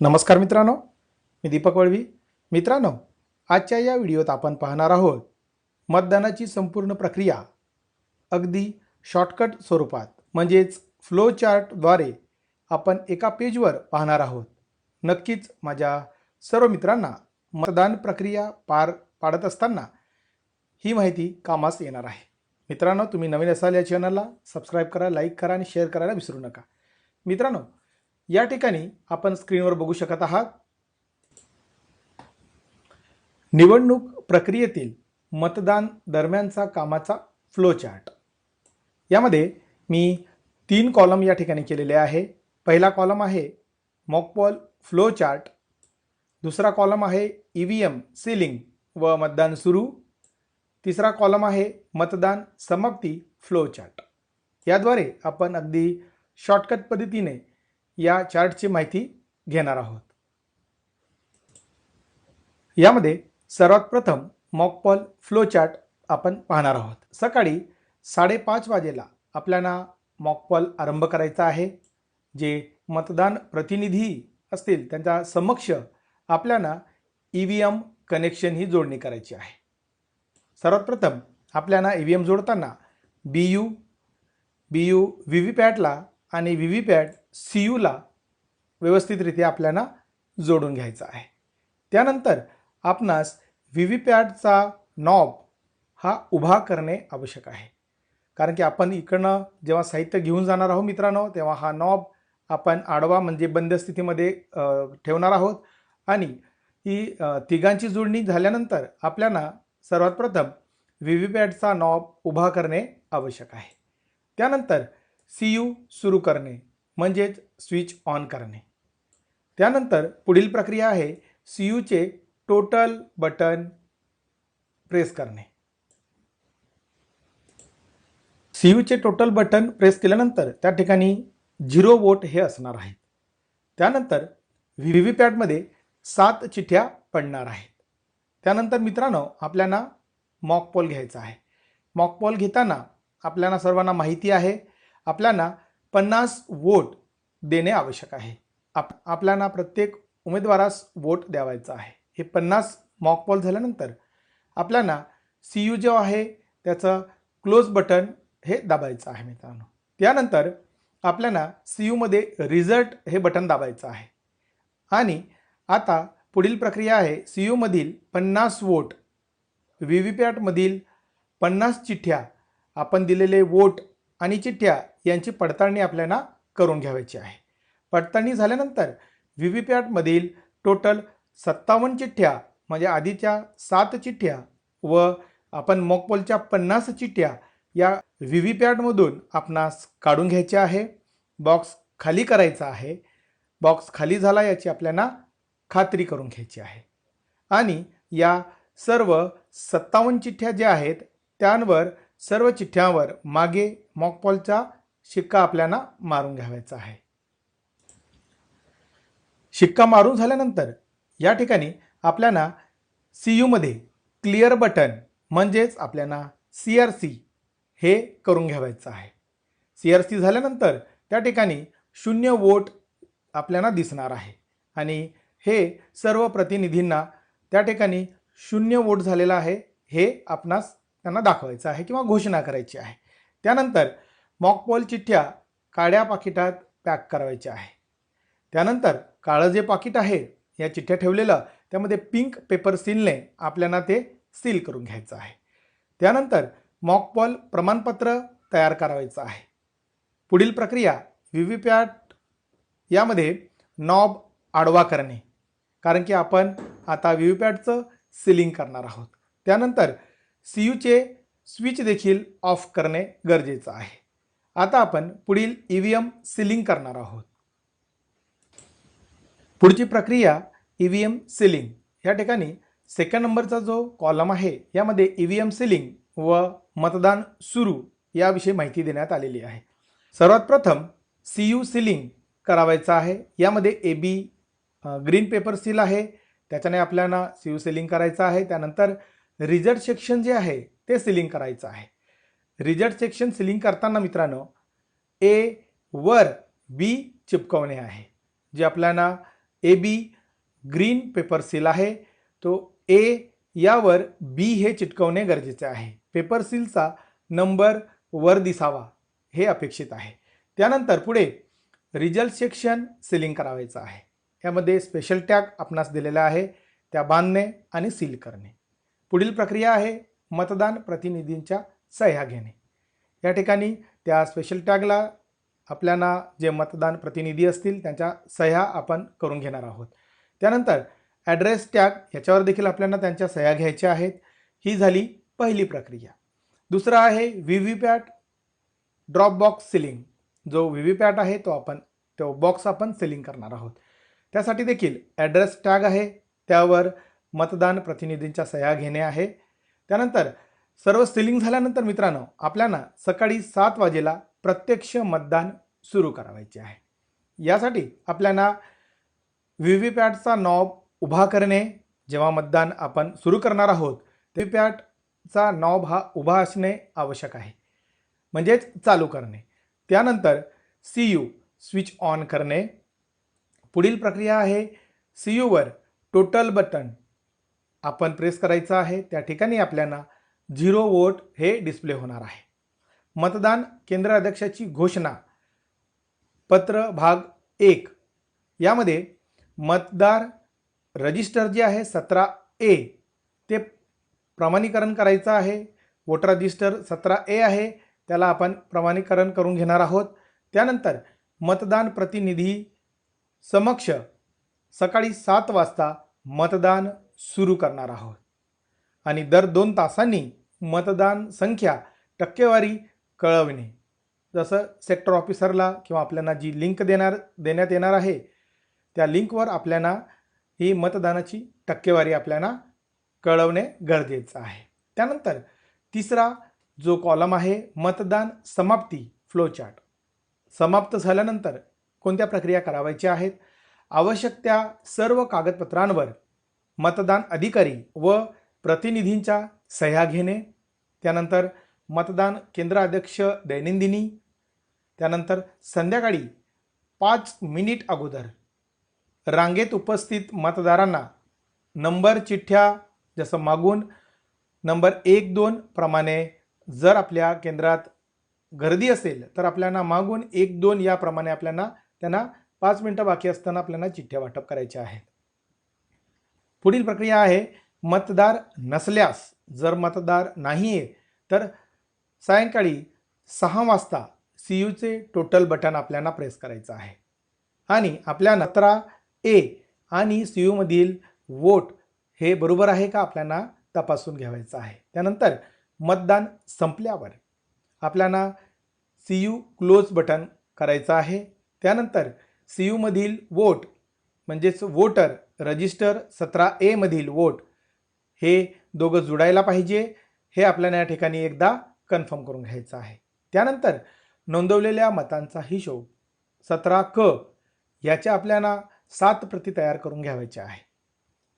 नमस्कार मित्रांनो मी दीपक वळवी. मित्रांनो आजच्या या व्हिडिओत आपण पाहणार आहोत मतदानाची संपूर्ण प्रक्रिया अगदी शॉर्टकट स्वरूपात म्हणजेच फ्लो चार्टद्वारे आपण एका पेजवर पाहणार आहोत. नक्कीच माझ्या सर्व मित्रांना मतदान प्रक्रिया पार पाडत असताना ही माहिती कामास येणार आहे. मित्रांनो तुम्ही नवीन असाल या चॅनलला सबस्क्राईब करा लाईक करा आणि शेअर करायला विसरू नका. मित्रांनो या ठिकाणी आपण स्क्रीनवर बघू शकत आहात. निवडणूक प्रक्रियेतील मतदान दरम्यानचा कामाचा फ्लो चार्ट यामध्ये मी तीन कॉलम या ठिकाणी केलेले आहे. पहिला कॉलम आहे मॉकपॉल फ्लो चार्ट दुसरा कॉलम आहे ई व्ही एम सिलिंग व मतदान सुरू. तिसरा कॉलम आहे मतदान समाप्ती फ्लो चार्ट याद्वारे आपण अगदी शॉर्टकट पद्धतीने या चार्टची माहिती घेणार आहोत. यामध्ये सर्वात प्रथम मॉकपॉल फ्लो चार्ट आपण पाहणार आहोत. सकाळी साडेपाच वाजेला आपल्याला मॉकपॉल आरंभ करायचा आहे. जे मतदान प्रतिनिधी असतील त्यांच्या समक्ष आपल्याला ई व्ही एम कनेक्शन ही जोडणी करायची आहे. सर्वात प्रथम आपल्याला ई व्ही एम जोडताना B U B U V V पॅटला आणि व्ही व्ही पॅट सी यूला व्यवस्थितरित्या आपल्याला जोडून घ्यायचा आहे. त्यानंतर आपणास व्ही व्ही पॅटचा नॉब हा उभा करणे आवश्यक आहे. कारण की आपण इकडनं जेव्हा साहित्य घेऊन जाणार आहोत मित्रांनो तेव्हा हा नॉब आपण आडवा म्हणजे बंद स्थितीमध्ये ठेवणार आहोत. आणि ही तिघांची जोडणी झाल्यानंतर आपल्याला सर्वात प्रथम व्ही व्ही पॅटचा नॉब उभा करणे आवश्यक आहे. त्यानंतर सी यू सुरू करणे. म्हणजेच स्विच ऑन करणे. त्यानंतर पुढील प्रक्रिया आहे सी यूचे टोटल बटन प्रेस करणे. सी यूचे टोटल बटन प्रेस केल्यानंतर त्या ठिकाणी झिरो वोट हे असणार आहेत. त्यानंतर व्ही व्ही पॅटमध्ये सात चिठ्ठ्या पडणार आहेत. त्यानंतर मित्रांनो आपल्याला मॉक पोल घ्यायचा आहे. मॉक पोल घेताना आपल्याला सर्वांना माहिती आहे. आपल्याला पन्नास वोट देणे आवश्यक आहे. आप आपल्याला प्रत्येक उमेदवारास वोट द्यावायचा आहे. हे पन्नास मॉक पॉल झाल्यानंतर आपल्याला सी यू जो आहे त्याचं क्लोज बटन हे दाबायचं आहे मित्रांनो. त्यानंतर आपल्याला सी यूमध्ये रिझल्ट हे बटन दाबायचं आहे. आणि आता पुढील प्रक्रिया आहे सी यूमधील पन्नास वोट व्ही व्ही पॅटमधील पन्नास चिठ्ठ्या आपण दिलेले वोट आणि चिठ्ठ्या यांची पडताळणी आपल्याला करून घ्यावायची आहे. पडताळणी झाल्यानंतर व्ही व्ही पॅटमधील टोटल सत्तावन्न चिठ्ठ्या म्हणजे आधीच्या सात चिठ्ठ्या व आपण मॉकपोलच्या पन्नास चिठ्ठ्या या व्ही व्ही पॅटमधून आपणास काढून घ्यायचे आहे. बॉक्स खाली करायचा आहे. बॉक्स खाली झाला याची आपल्याला खात्री करून घ्यायची आहे. आणि या सर्व सत्तावन्न चिठ्ठ्या ज्या आहेत त्यांवर सर्व चिठ्ठ्यांवर मागे मॉकपॉलचा शिक्का आपल्याला मारून घ्यावायचा आहे. शिक्का मारून झाल्यानंतर या ठिकाणी आपल्याला सी यूमध्ये क्लिअर बटन म्हणजेच आपल्याला सी आर सी हे करून घ्यावायचं आहे. सी आर सी झाल्यानंतर त्या ठिकाणी शून्य वोट आपल्याला दिसणार आहे. आणि हे सर्व प्रतिनिधींना त्या ठिकाणी शून्य वोट झालेला आहे हे आपणास त्यांना दाखवायचं आहे किंवा घोषणा करायची आहे. त्यानंतर मॉकपॉल चिठ्ठ्या काळ्या पाकिटात पॅक करायच्या आहे. त्यानंतर काळं जे पाकिट आहे या चिठ्ठ्या ठेवलेलं त्यामध्ये पिंक पेपर सीलने आपल्याला ते सील करून घ्यायचं आहे. त्यानंतर मॉकपॉल प्रमाणपत्र तयार करायचं आहे. पुढील प्रक्रिया व्ही व्ही पॅट यामध्ये नॉब आडवा करणे कारण की आपण आता व्ही व्ही पॅटचं सिलिंग करणार आहोत. त्यानंतर सी यूचे स्विच देखील ऑफ करणे गरजेचं आहे. आता आपण पुढील ई व्ही एम सिलिंग करणार आहोत. पुढची प्रक्रिया ई व्ही एम सिलिंग. या ठिकाणी सेकंड नंबरचा जो कॉलम आहे यामध्ये ई व्ही एम सिलिंग व मतदान सुरू याविषयी माहिती देण्यात आलेली आहे. सर्वात प्रथम सी यू सिलिंग करावायचं आहे. यामध्ये A B green paper seal आहे. त्याच्याने आपल्याला सी यू सिलिंग करायचं आहे. त्यानंतर रिझल्ट सेक्शन जे आहे ते सिलिंग करायचं आहे. रिझल्ट सेक्शन सिलिंग करताना मित्रांनो ए वर बी चिपकवणे आहे. जे आपल्याला A B green paper seal आहे तो ए यावर बी हे चिटकवणे गरजेचे आहे. पेपर सीलचा नंबर वर दिसावा हे अपेक्षित आहे. त्यानंतर पुढे रिजल्ट सेक्शन सिलिंग करावायचं आहे. यामध्ये स्पेशल टॅग आपणास दिलेला आहे त्या बांधणे आणि सील करणे. पुढील प्रक्रिया आहे मतदान प्रतिनिधींच्या सह्या घेणे. या ठिकाणी त्या स्पेशल टॅगला आपल्याला जे मतदान प्रतिनिधी असतील त्यांच्या सह्या आपण करून घेणार आहोत. त्यानंतर ॲड्रेस टॅग ह्याच्यावर देखील आपल्याला त्यांच्या सह्या घ्यायच्या आहेत. ही झाली पहिली प्रक्रिया. दुसरं आहे V V PAT drop box sealing जो व्ही व्ही पॅट आहे तो आपण तो बॉक्स आपण सिलिंग करणार आहोत. त्यासाठी देखील ॲड्रेस टॅग आहे. त्यावर मतदान प्रतिनिधींच्या सह्या घेणे आहे. त्यानंतर सर्व सिलिंग झाल्यानंतर मित्रांनो आपल्याला सकाळी सात वाजेला प्रत्यक्ष मतदान सुरू करावायचे आहे. यासाठी आपल्याला व्ही व्ही पॅटचा नॉब उभा करणे जेव्हा मतदान आपण सुरू करणार आहोत ते पॅटचा नॉब हा उभा असणे आवश्यक आहे. म्हणजेच चालू करणे. त्यानंतर सी यू स्विच ऑन करणे. पुढील प्रक्रिया आहे सी यूवर टोटल बटन आपण प्रेस करायचं आहे. त्या ठिकाणी आपल्याला झिरो वोट हे डिस्प्ले होणार आहे. मतदान केंद्र अध्यक्षाची घोषणा. पत्र भाग एक. यामध्ये मतदार रजिस्टर जे आहे सतरा ए ते प्रमाणीकरण करायचं आहे. वोटर रजिस्टर सतरा ए आहे त्याला आपण प्रमाणीकरण करून घेणार आहोत. त्यानंतर मतदान प्रतिनिधी समक्ष सकाळी सात वाजता मतदान सुरू करणार आहोत. आणि दर दोन तासांनी मतदान संख्या टक्केवारी कळवणे. जसं सेक्टर ऑफिसरला किंवा आपल्याला जी लिंक देणार देण्यात येणार आहे त्या लिंकवर आपल्याला ही मतदानाची टक्केवारी आपल्याला कळवणे गरजेचं आहे. त्यानंतर तिसरा जो कॉलम आहे मतदान समाप्ती फ्लोचार्ट समाप्त झाल्यानंतर कोणत्या प्रक्रिया करावायच्या आहेत? आवश्यक त्या सर्व कागदपत्रांवर मतदान अधिकारी व प्रतिनिधींच्या सह्या घेणे त्यानंतर मतदान केंद्र अध्यक्ष दैनंदिनी त्यानंतर संध्याकाळी पाच मिनिट अगोदर. रांगेत उपस्थित मतदारांना नंबर चिठ्ठ्या जसं मागून नंबर एक दोन प्रमाणे जर आपल्या केंद्रात गर्दी असेल तर आपल्याला मागून एक दोन याप्रमाणे आपल्याला त्यांना पाच मिनटं बाकी असताना आपल्याला चिठ्ठ्या वाटप करायच्या आहेत. पुढील प्रक्रिया आहे मतदार नसल्यास. जर मतदार नाही आहे तर सायंकाळी सहा वाजता सी यूचे टोटल बटन आपल्याला प्रेस करायचं आहे. आणि आपल्या नत्रा ए आणि सी यूमधील वोट हे बरोबर आहे का आपल्याला तपासून घ्यावायचं आहे. त्यानंतर मतदान संपल्यावर आपल्याला सी यू क्लोज बटन करायचं आहे. त्यानंतर सी यूमधील वोट म्हणजेच वोटर रजिस्टर सतरा एमधील वोट हे दोघं जुडायला पाहिजे हे आपल्याला या ठिकाणी एकदा कन्फर्म करून घ्यायचं आहे. त्यानंतर नोंदवलेल्या मतांचा हिशोब सतरा क याच्या आपल्याला सात प्रती तयार करून घ्यावायच्या आहे.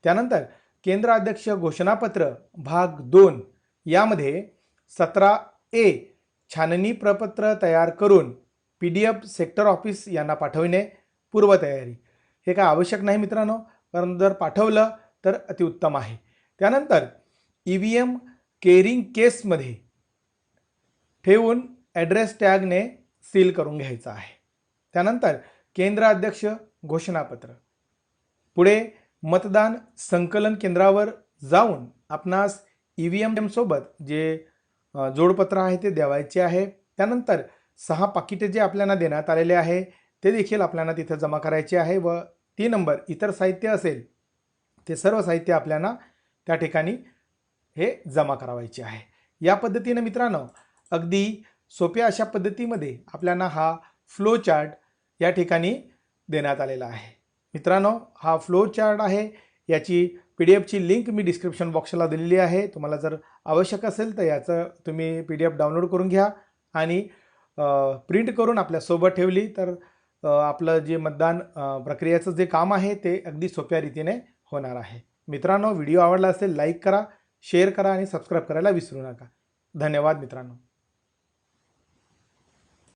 त्यानंतर केंद्र अध्यक्ष घोषणापत्र भाग दोन यामध्ये सतरा ए छाननी प्रपत्र तयार करून P D F sector office यांना पाठविणे पूर्वतयारी. हे काय आवश्यक नाही मित्रांनो कारण जर पाठवलं तर अतिउत्तम आहे. त्यानंतर ई व्ही एम केरिंग केसमध्ये ठेवून ॲड्रेस टॅगने सील करून घ्यायचं आहे. त्यानंतर केंद्र अध्यक्ष घोषणापत्र. पुढे मतदान संकलन केंद्रावर जाऊन आपणास ई व्ही एमसोबत जे जोडपत्र आहे ते द्यावायचे आहे. त्यानंतर सहा पाकिटे जे आपल्याला देण्यात आलेले आहे ते देखील आपल्याला तिथं जमा करायचे आहे व ती नंबर इतर साहित्य असेल ते सर्व साहित्य आपल्याला त्या ठिकाणी हे जमा करावायचे आहे. या पद्धतीनं मित्रांनो अगदी सोप्या अशा पद्धतीमध्ये आपल्याला हा फ्लो चार्ट या ठिकाणी देण्यात आलेला आहे. मित्रांनो हा फ्लो चार्ट आहे. याची पी डी एफची लिंक मी डिस्क्रिप्शन बॉक्सला दिलेली आहे. तुम्हाला जर आवश्यक असेल तर याचं तुम्ही पी डी एफ डाउनलोड करून घ्या आणि प्रिंट करून आपल्यासोबत ठेवली तर आपलं जे मतदान प्रक्रियेचं जे काम आहे ते अगदी सोप्या रीतीने होणार आहे. मित्रांनो व्हिडिओ आवडला असेल लाईक करा. शेअर करा आणि सबस्क्राईब करायला विसरू नका. धन्यवाद मित्रांनो.